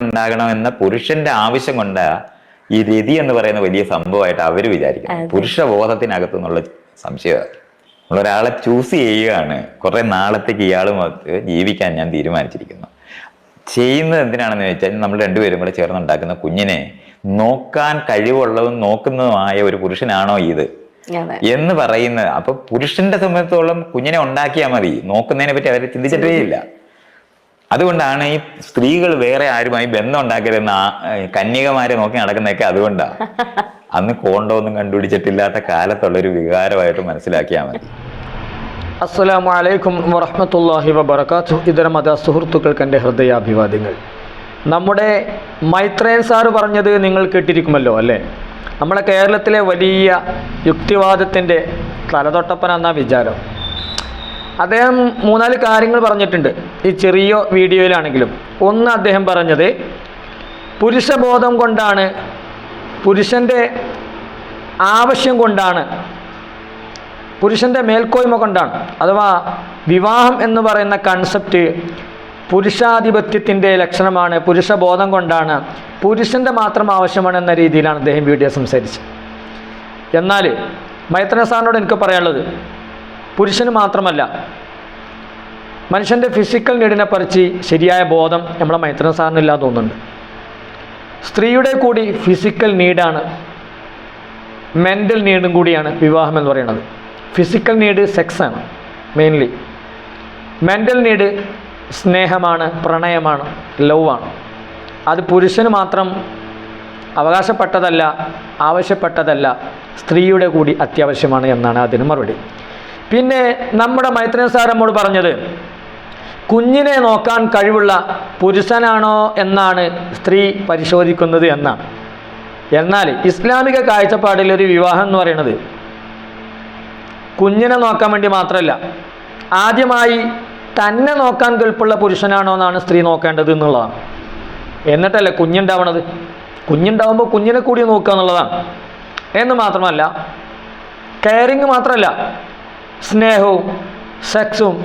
ഉണ്ടാകണമെന്ന പുരുഷന്റെ ആവശ്യം കൊണ്ട് ഈ രതി എന്ന് പറയുന്ന വലിയ സംഭവമായിട്ട് അവർ വിചാരിക്കുന്നത് പുരുഷ ബോധത്തിനകത്ത് നിന്നുള്ള സംശയമാണ് നമ്മളൊരാളെ ചൂസ് ചെയ്യുകയാണ്. കുറെ നാളത്തേക്ക് ഇയാളുമൊത്ത് ജീവിക്കാൻ ഞാൻ തീരുമാനിച്ചിരിക്കുന്നു. ചെയ്യുന്നത് എന്തിനാണെന്ന് വെച്ചാൽ നമ്മൾ രണ്ടുപേരും കൂടെ ചേർന്നുണ്ടാക്കുന്ന കുഞ്ഞിനെ നോക്കാൻ കഴിവുള്ളതും നോക്കുന്നതുമായ ഒരു പുരുഷനാണോ ഇത്? എന്ന് പറയുന്നത് അപ്പൊ പുരുഷന്റെ സംബന്ധിച്ചോളം കുഞ്ഞിനെ ഉണ്ടാക്കിയാൽ മതി. നോക്കുന്നതിനെ പറ്റി അവർ ചിന്തിച്ചിട്ടേ ഇല്ല. അതുകൊണ്ടാണ് ഈ സ്ത്രീകൾ വേറെ ആരുമായി ബന്ധം ഉണ്ടാക്കരുതെന്ന് കന്യകമാരെ നോക്കി നടക്കുന്നതൊക്കെ അതുകൊണ്ടാണ് അന്ന് കോണ്ടോ ഒന്നും കണ്ടുപിടിച്ചിട്ടില്ലാത്ത കാലത്തുള്ള ഒരു വികാരമായിട്ട് മനസ്സിലാക്കിയാൽ മതി. അസ്സലാമു അലൈക്കും വറഹ്മത്തുള്ളാഹി വബറകാതുഹു. ഇതര മത സുഹൃത്തുക്കൾക്ക് എന്റെ ഹൃദയാഭിവാദ്യങ്ങൾ. നമ്മുടെ മൈത്രേൻ സാർ പറഞ്ഞത് നിങ്ങൾ കേട്ടിരിക്കുമല്ലോ അല്ലേ? നമ്മുടെ കേരളത്തിലെ വലിയ യുക്തിവാദത്തിന്റെ തലതൊട്ടപ്പനെന്ന വിചാരം. അദ്ദേഹം മൂന്നാൽ കാര്യങ്ങൾ പറഞ്ഞിട്ടുണ്ട്. ഈ ചെറിയ വീഡിയോയിലാണെങ്കിലും. ഒന്ന് അദ്ദേഹം പറഞ്ഞത് പുരുഷബോധം കൊണ്ടാണ് പുരുഷന്റെ ആവശ്യം കൊണ്ടാണ് പുരുഷന്റെ മേൽക്കോയ്മ കൊണ്ടാണ് അഥവാ വിവാഹം എന്ന് പറയുന്ന കൺസെപ്റ്റ് പുരുഷാധിപത്യത്തിന്റെ ലക്ഷണമാണ് പുരുഷബോധം കൊണ്ടാണ് പുരുഷന്റെ മാത്രം ആവശ്യമാണ് എന്ന രീതിയിലാണ് അദ്ദേഹം വീഡിയോ സംസാരിച്ചത്. എന്നാൽ മൈത്രന സാറിനോട് എനിക്ക് പറയാനുള്ളത് പുരുഷന് മാത്രമല്ല മനുഷ്യന്റെ ഫിസിക്കൽ നീഡിനെ പറിച്ച് ശരിയായ ബോധം നമ്മളെ മൈത്രൻ സാറിനില്ല തോന്നുന്നുണ്ട്. സ്ത്രീയുടെ കൂടി ഫിസിക്കൽ നീഡാണ് മെന്റൽ നീഡും കൂടിയാണ് വിവാഹം എന്ന് പറയുന്നത്. ഫിസിക്കൽ നീഡ് സെക്സാണ് മെയിൻലി മെന്റൽ നീഡ് സ്നേഹമാണ് പ്രണയമാണ് ലവ് ആണ്. അത് പുരുഷന് മാത്രം അവകാശപ്പെട്ടതല്ല ആവശ്യപ്പെട്ടതല്ല സ്ത്രീയുടെ കൂടി അത്യാവശ്യമാണ് എന്നാണ് അതിന് മറുപടി. പിന്നെ നമ്മുടെ മൈത്രൻ സാർ നമ്മോട് പറഞ്ഞത് കുഞ്ഞിനെ നോക്കാൻ കഴിവുള്ള പുരുഷനാണോ എന്നാണ് സ്ത്രീ പരിശോധിക്കുന്നത് എന്നാണ്. എന്നാൽ ഇസ്ലാമിക കാഴ്ചപ്പാടിൽ ഒരു വിവാഹം എന്ന് പറയുന്നത് കുഞ്ഞിനെ നോക്കാൻ വേണ്ടി മാത്രമല്ല ആദ്യമായി തന്നെ നോക്കാൻ കെൽപ്പുള്ള പുരുഷനാണോ എന്നാണ് സ്ത്രീ നോക്കേണ്ടത് എന്നുള്ളതാണ്. എന്നിട്ടല്ലേ കുഞ്ഞുണ്ടാവണത്? കുഞ്ഞുണ്ടാവുമ്പോൾ കുഞ്ഞിനെ കൂടി നോക്കുക എന്നുള്ളതാണ്. എന്ന് മാത്രമല്ല കെയറിങ് മാത്രമല്ല സ്നേഹവും സെക്സും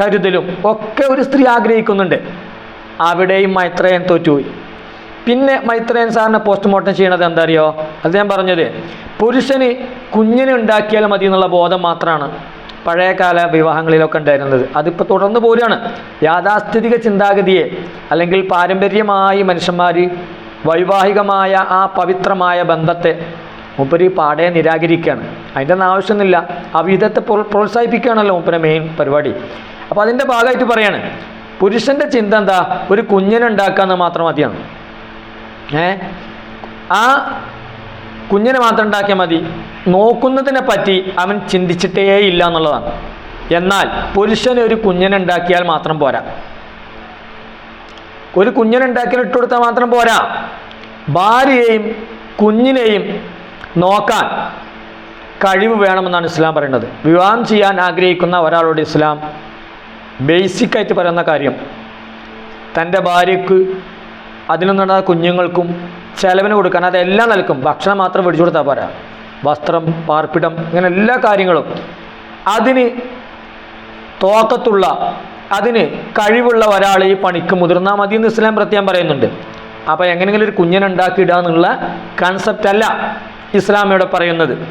കരുതലും ഒക്കെ ഒരു സ്ത്രീ ആഗ്രഹിക്കുന്നുണ്ട്. അവിടെയും മൈത്രയൻ തോറ്റുപോയി. പിന്നെ മൈത്രയൻ സാറിനെ പോസ്റ്റ്മോർട്ടം ചെയ്യണത് എന്താ അറിയോ അത് ഞാൻ പറഞ്ഞത് പുരുഷന് കുഞ്ഞിനെ ഉണ്ടാക്കിയാൽ മതി എന്നുള്ള ബോധം മാത്രമാണ് പഴയകാല വിവാഹങ്ങളിലൊക്കെ ഉണ്ടായിരുന്നത്. അതിപ്പോൾ തുടർന്ന് പോരുകയാണ്. യാഥാസ്ഥിതിക ചിന്താഗതിയെ അല്ലെങ്കിൽ പാരമ്പര്യമായി മനുഷ്യന്മാർ വൈവാഹികമായ ആ പവിത്രമായ ബന്ധത്തെ മൂപ്പര് പാടെ നിരാകരിക്കുകയാണ്. അതിന്റെ ഒന്നും ആവശ്യമൊന്നുമില്ല. അവിധത്തെ പ്രോ- പ്രോത്സാഹിപ്പിക്കുകയാണല്ലോ മൂപ്പരെ മെയിൻ പരിപാടി. അപ്പോൾ അതിന്റെ ഭാഗമായിട്ട് പറയാണ് പുരുഷന്റെ ചിന്ത എന്താ? ഒരു കുഞ്ഞിനെ ഉണ്ടാക്കാന്ന് മാത്രം മതിയാണ്? ഏ? ആ കുഞ്ഞിനെ മാത്രം ഉണ്ടാക്കിയാൽ മതി. നോക്കുന്നതിനെ പറ്റി അവൻ ചിന്തിച്ചിട്ടേ ഇല്ല എന്നുള്ളതാണ്. എന്നാൽ പുരുഷന് ഒരു കുഞ്ഞിനെ ഉണ്ടാക്കിയാൽ മാത്രം പോരാ. ഒരു കുഞ്ഞിനെ ഉണ്ടാക്കിയാൽ ഇട്ടുകൊടുത്താൽ മാത്രം പോരാ. ഭാര്യയെയും കുഞ്ഞിനെയും നോക്കാൻ കഴിവ് വേണമെന്നാണ് ഇസ്ലാം പറയുന്നത്. വിവാഹം ചെയ്യാൻ ആഗ്രഹിക്കുന്ന ഒരാളോട് ഇസ്ലാം ബേസിക്കായിട്ട് പറയുന്ന കാര്യം തന്റെ ഭാര്യയ്ക്ക് അതിനൊന്നുള്ള കുഞ്ഞുങ്ങൾക്കും ചെലവിന് കൊടുക്കാൻ അതെല്ലാം നൽകും. ഭക്ഷണം മാത്രം പിടിച്ചു കൊടുത്താൽ പോരാ. വസ്ത്രം പാർപ്പിടം ഇങ്ങനെ എല്ലാ കാര്യങ്ങളും അതിന് തോക്കത്തുള്ള അതിന് കഴിവുള്ള ഒരാൾ ഈ പണിക്ക് മുതിർന്നാൽ മതി എന്ന് ഇസ്ലാം പ്രത്യേകം പറയുന്നുണ്ട്. അപ്പോൾ എങ്ങനെയെങ്കിലും ഒരു കുഞ്ഞിനെ ഉണ്ടാക്കിയിടുക എന്നുള്ള അല്ല. ഇസ്ലാം ഇവിടെ പറയുന്നത്.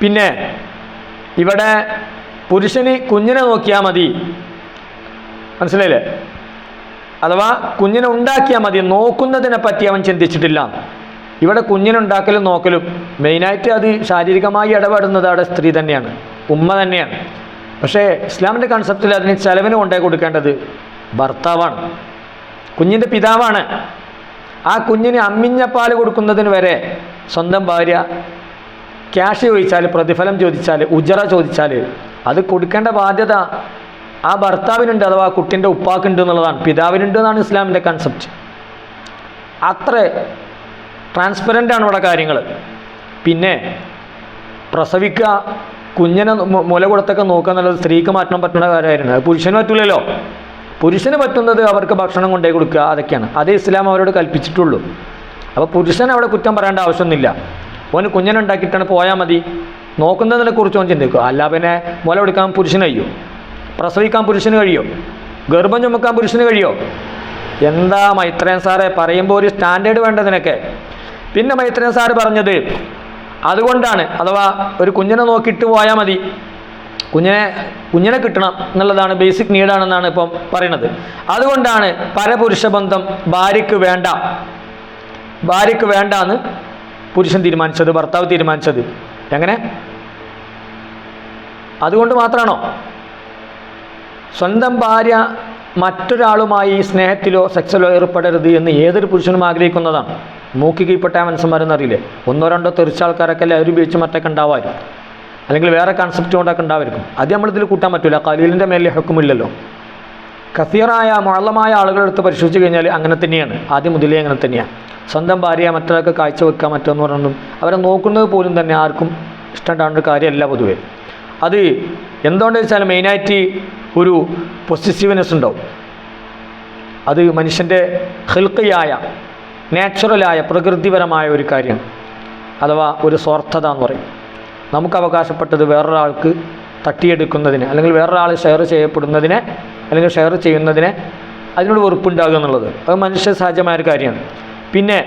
പിന്നെ ഇവിടെ പുരുഷന് കുഞ്ഞിനെ നോക്കിയാൽ മതി. മനസ്സിലായില്ലേ? അഥവാ കുഞ്ഞിനെ ഉണ്ടാക്കിയാൽ മതി. നോക്കുന്നതിനെ പറ്റി അവൻ ചിന്തിച്ചിട്ടില്ല. ഇവിടെ കുഞ്ഞിനുണ്ടാക്കലും നോക്കലും മെയിനായിട്ട് അത് ശാരീരികമായി ഇടപെടുന്നത് അവിടെ സ്ത്രീ തന്നെയാണ്. ഉമ്മ തന്നെയാണ്. പക്ഷേ ഇസ്ലാമിന്റെ കൺസെപ്റ്റിൽ അതിന് ചെലവിന് കൊണ്ടേ കൊടുക്കേണ്ടത് ഭർത്താവാണ്. കുഞ്ഞിന്റെ പിതാവാണ്. ആ കുഞ്ഞിന് അമ്മിഞ്ഞ പാൽ കൊടുക്കുന്നതിന് വരെ സ്വന്തം ഭാര്യ ക്യാഷ് ചോദിച്ചാൽ പ്രതിഫലം ചോദിച്ചാൽ ഉജറ ചോദിച്ചാൽ അത് കൊടുക്കേണ്ട ബാധ്യത ആ ഭർത്താവിനുണ്ട് അഥവാ കുട്ടിന്റെ ഉപ്പാക്കുണ്ട് എന്നുള്ളതാണ്. പിതാവിനുണ്ട് എന്നാണ് ഇസ്ലാമിന്റെ കൺസെപ്റ്റ് അത്ര ട്രാൻസ്പെറന്റ് ആണ് ഇവിടെ കാര്യങ്ങൾ പിന്നെ പ്രസവിക്കുക കുഞ്ഞിനെ മുല കൊടുത്തൊക്കെ നോക്കുക എന്നുള്ളത് സ്ത്രീക്ക് മാറ്റണം പറ്റുന്ന കാര്യമായിരുന്നു. അത് പുരുഷന് പറ്റില്ലല്ലോ പുരുഷന് പറ്റുന്നത് അവർക്ക് ഭക്ഷണം കൊണ്ടേ കൊടുക്കുക അതൊക്കെയാണ്. അതേ ഇസ്ലാം അവരോട് കൽപ്പിച്ചിട്ടുള്ളൂ. അപ്പോൾ പുരുഷൻ അവിടെ കുറ്റം പറയേണ്ട ആവശ്യമൊന്നുമില്ല. ഓന് കുഞ്ഞനുണ്ടാക്കിയിട്ടാണ് പോയാൽ മതി. നോക്കുന്നതിനെ കുറിച്ച് ഓൻ ചിന്തിക്കുക അല്ല പിന്നെ മുല കൊടുക്കാൻ പുരുഷന് കഴിയോ? പ്രസവിക്കാൻ പുരുഷന് കഴിയോ? ഗർഭം ചുമക്കാൻ പുരുഷന് കഴിയോ? എന്താ മൈത്രേൻ സാറെ പറയുമ്പോൾ ഒരു സ്റ്റാൻഡേർഡ് വേണ്ടതിനൊക്കെ പിന്നെ മൈത്രേൻ സാറ് പറഞ്ഞത് അതുകൊണ്ടാണ്. അഥവാ ഒരു കുഞ്ഞിനെ നോക്കിയിട്ട് പോയാൽ മതി. കുഞ്ഞിനെ കുഞ്ഞിനെ കിട്ടണം എന്നുള്ളതാണ് ബേസിക് നീഡാണെന്നാണ് ഇപ്പം പറയുന്നത്. അതുകൊണ്ടാണ് പരപുരുഷ ബന്ധം ഭാര്യയ്ക്ക് വേണ്ട. ഭാര്യയ്ക്ക് വേണ്ട എന്ന് പുരുഷൻ തീരുമാനിച്ചത് ഭർത്താവ് തീരുമാനിച്ചത്. എങ്ങനെ? അതുകൊണ്ട് മാത്രമാണോ സ്വന്തം ഭാര്യ മറ്റൊരാളുമായി സ്നേഹത്തിലോ സെക്സിലോ ഏർപ്പെടരുത് എന്ന് ഏതൊരു പുരുഷനും ആഗ്രഹിക്കുന്നതാണ്. മൂക്കി കീഴ്പ്പെട്ട മനസ്സന്മാരെന്നറിയില്ലേ ഒന്നോ രണ്ടോ തെറിച്ച ആൾക്കാരൊക്കെ ലഹരി ഉപയോഗിച്ച് മറ്റൊക്കെ ഉണ്ടാവാരും അല്ലെങ്കിൽ വേറെ കൺസെപ്റ്റ് കൊണ്ടൊക്കെ ഉണ്ടാവായിരിക്കും അത് നമ്മളിതിൽ കൂട്ടാൻ പറ്റില്ല കലീലിന്റെ മേലെ ഹക്കുമില്ലല്ലോ. കസീറായ മുഴലമായ ആളുകളെടുത്ത് പരിശോധിച്ച് കഴിഞ്ഞാൽ അങ്ങനെ തന്നെയാണ്. ആദ്യം മുതലേ അങ്ങനെ തന്നെയാണ് സ്വന്തം ഭാര്യ മറ്റൊരാൾക്ക് കാഴ്ചവെക്കുക മറ്റൊന്ന് പറഞ്ഞതും അവരെ നോക്കുന്നത് പോലും തന്നെ ആർക്കും ഇഷ്ടമുണ്ടാകുന്ന കാര്യമല്ല പൊതുവെ. അത് എന്തുകൊണ്ടെന്ന് വെച്ചാൽ മെയിനായിട്ട് ഒരു പൊസിറ്റീവ്നെസ് ഉണ്ടാവും. അത് മനുഷ്യന്റെ ഹെൽക്കയായ നാച്ചുറലായ പ്രകൃതിപരമായ ഒരു കാര്യം. അഥവാ ഒരു സ്വാർത്ഥത എന്ന് പറയും. നമുക്ക് അവകാശപ്പെട്ടത് വേറൊരാൾക്ക് തട്ടിയെടുക്കുന്നതിന് അല്ലെങ്കിൽ വേറൊരാൾ ഷെയർ ചെയ്യപ്പെടുന്നതിനെ അല്ലെങ്കിൽ ഷെയർ ചെയ്യുന്നതിനെ അതിനോട് വെറുപ്പുണ്ടാകുക എന്നുള്ളത്. അത് മനുഷ്യ സഹജമായ ഒരു കാര്യമാണ്. പിന്നെ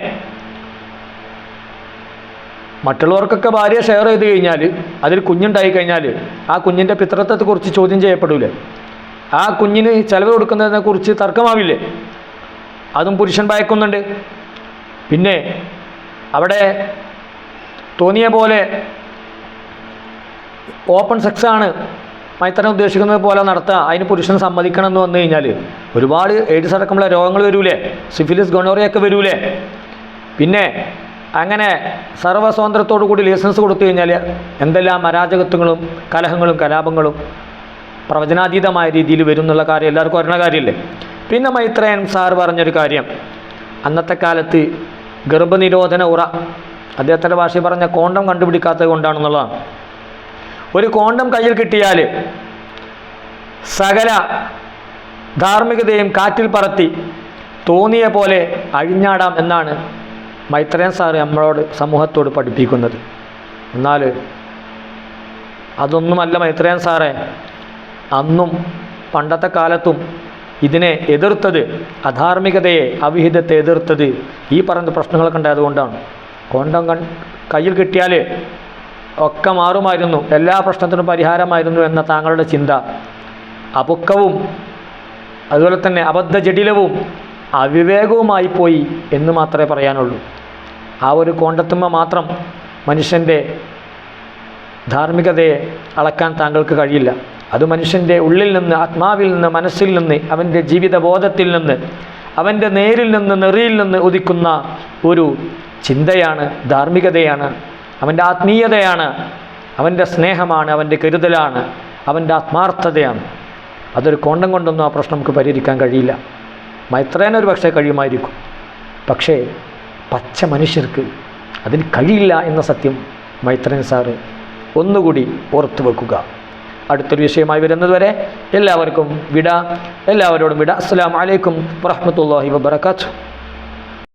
മറ്റുള്ളവർക്കൊക്കെ ഭാര്യ ഷെയർ ചെയ്ത് കഴിഞ്ഞാൽ അതിൽ കുഞ്ഞുണ്ടായി കഴിഞ്ഞാൽ ആ കുഞ്ഞിന്റെ പിത്രത്വത്തെക്കുറിച്ച് ചോദ്യം ചെയ്യപ്പെടൂലേ? ആ കുഞ്ഞിന് ചിലവ് കൊടുക്കുന്നതിനെക്കുറിച്ച് തർക്കമാവില്ലേ? അതും പുരുഷൻ ഭയക്കുന്നുണ്ട്. പിന്നെ അവിടെ തോന്നിയ പോലെ ഓപ്പൺ സെക്സ് ആണ്. മൈത്തരം ഉദ്ദേശിക്കുന്നത് പോലെ നടത്തുക അതിന് പുരുഷൻ സമ്മതിക്കണം എന്ന് വന്നു കഴിഞ്ഞാൽ ഒരുപാട് എയ്ഡ്സ് അടക്കമുള്ള രോഗങ്ങൾ വരൂലേ? സിഫിലിസ് ഗൊണോറിയൊക്കെ വരൂലേ? പിന്നെ അങ്ങനെ സർവസ്വാതന്ത്ര്യത്തോടു കൂടി ലൈസൻസ് കൊടുത്തു കഴിഞ്ഞാൽ എന്തെല്ലാം അരാജകത്വങ്ങളും കലഹങ്ങളും കലാപങ്ങളും പ്രവചനാതീതമായ രീതിയിൽ വരും എന്നുള്ള കാര്യം എല്ലാവർക്കും അറിയുന്ന കാര്യമല്ലേ പിന്നെ മൈത്രയൻ സാർ പറഞ്ഞൊരു കാര്യം. അന്നത്തെ കാലത്ത് ഗർഭനിരോധന ഉറ അദ്ദേഹത്തിന്റെ ഭാഷയിൽ പറഞ്ഞ കോണ്ടം കണ്ടുപിടിക്കാത്തത് കൊണ്ടാണെന്നുള്ളതാണ്. ഒരു കോണ്ടം കയ്യിൽ കിട്ടിയാൽ സകല ധാർമ്മികതയും കാറ്റിൽ പറത്തി തോന്നിയ പോലെ അഴിഞ്ഞാടാം എന്നാണ് മൈത്രേൻ സാറ് നമ്മളോട് സമൂഹത്തോട് പഠിപ്പിക്കുന്നത്. എന്നാൽ അതൊന്നുമല്ല മൈത്രേൻ സാറെ അന്നും പണ്ടത്തെ കാലത്തും ഇതിനെ എതിർത്തത് അധാർമികതയെ അവിഹിതത്തെ എതിർത്തത് ഈ പറഞ്ഞ പ്രശ്നങ്ങളൊക്കെ ഉണ്ടായതുകൊണ്ടാണ് കോണ്ടം കൺ കയ്യിൽ കിട്ടിയാൽ ഒക്കെ മാറുമായിരുന്നു. എല്ലാ പ്രശ്നത്തിനും പരിഹാരമായിരുന്നു എന്ന താങ്കളുടെ ചിന്ത. അപുക്കവും അതുപോലെ തന്നെ അബദ്ധ ജടിലവും അവിവേകവുമായി പോയി എന്ന് മാത്രമേ പറയാനുള്ളൂ. ആ ഒരു കോണ്ടത്തുമ്മ മാത്രം മനുഷ്യന്റെ ധാർമ്മികതയെ അളക്കാൻ താങ്കൾക്ക് കഴിയില്ല. അത് മനുഷ്യന്റെ ഉള്ളിൽ നിന്ന് ആത്മാവിൽ നിന്ന് മനസ്സിൽ നിന്ന് അവന്റെ ജീവിതബോധത്തിൽ നിന്ന് അവന്റെ നേരിൽ നിന്ന് നെറിയിൽ നിന്ന് ഉദിക്കുന്ന ഒരു ചിന്തയാണ് ധാർമ്മികതയാണ് അവന്റെ ആത്മീയതയാണ് അവന്റെ സ്നേഹമാണ് അവന്റെ കരുതലാണ് അവന്റെ ആത്മാർത്ഥതയാണ്. അതൊരു കോണ്ടം കൊണ്ടൊന്നും ആ പ്രശ്നം നമുക്ക് പരിഹരിക്കാൻ കഴിയില്ല. മൈത്രേനൊരു പക്ഷേ കഴിയുമായിരിക്കും. പക്ഷേ പച്ച മനുഷ്യർക്ക് അതിന് കഴിയില്ല എന്ന സത്യം മൈത്രൻ സാറ് ഒന്നുകൂടി ഓർത്തു വെക്കുക. അടുത്തൊരു വിഷയമായി വരുന്നതുവരെ എല്ലാവർക്കും വിട എല്ലാവരോടും വിട. അസ്സാം വലൈക്കും വറഹമത്തല്ലാഹി വബർക്കാത്തു